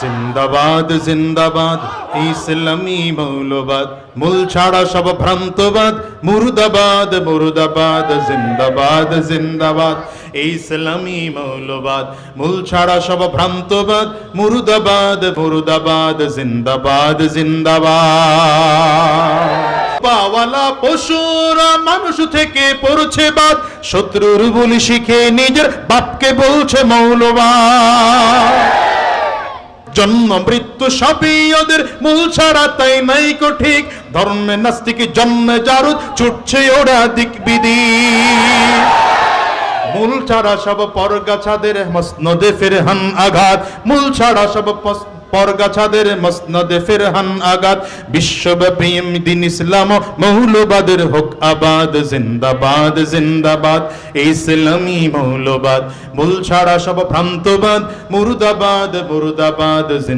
জিন্দাবাদ জিন্দাবাদ, ইসলামী মৌলবাদ। মূল ছাড়া সব ভ্রান্তবাদ, মুর্দাবাদ মুর্দাবাদ, জিন্দাবাদ জিন্দাবাদ, ইসলামী মৌলবাদ। মূল ছাড়া সব ভ্রান্তবাদ, মুর্দাবাদ মুর্দাবাদ, জিন্দাবাদ জিন্দাবাদ। পাওয়ালা পশুরা মানুষ থেকে পড়ছে বাদ, শত্রুর বলি শিখে নিজের বাপকে বলছে মৌলবাদ। জন্ম, মৃত্যু সবই ওদের মূল ছাড়া, তাই নাই কো ঠিক। ধর্মে নাস্তিক জন্মে জারু ছুটছে ওরা দিক বিদি মূল ছাড়া সব পরগাছাদের মসনদে ফিরহান আঘাত। মূল ছাড়া সব পরগাছাদের মসনদে ফেরহান আঘাত বিশ্বব্যাপী দিন ইসলাম মৌলবাদের হোক আবাদ, জিন্দাবাদ জিন্দাবাদ, ইসলামী মৌলবাদ। মূল ছাড়া সব ভ্রান্তবাদ, মুরুদাবাদ মুরুদাবাদ, জিন্দাবাদ।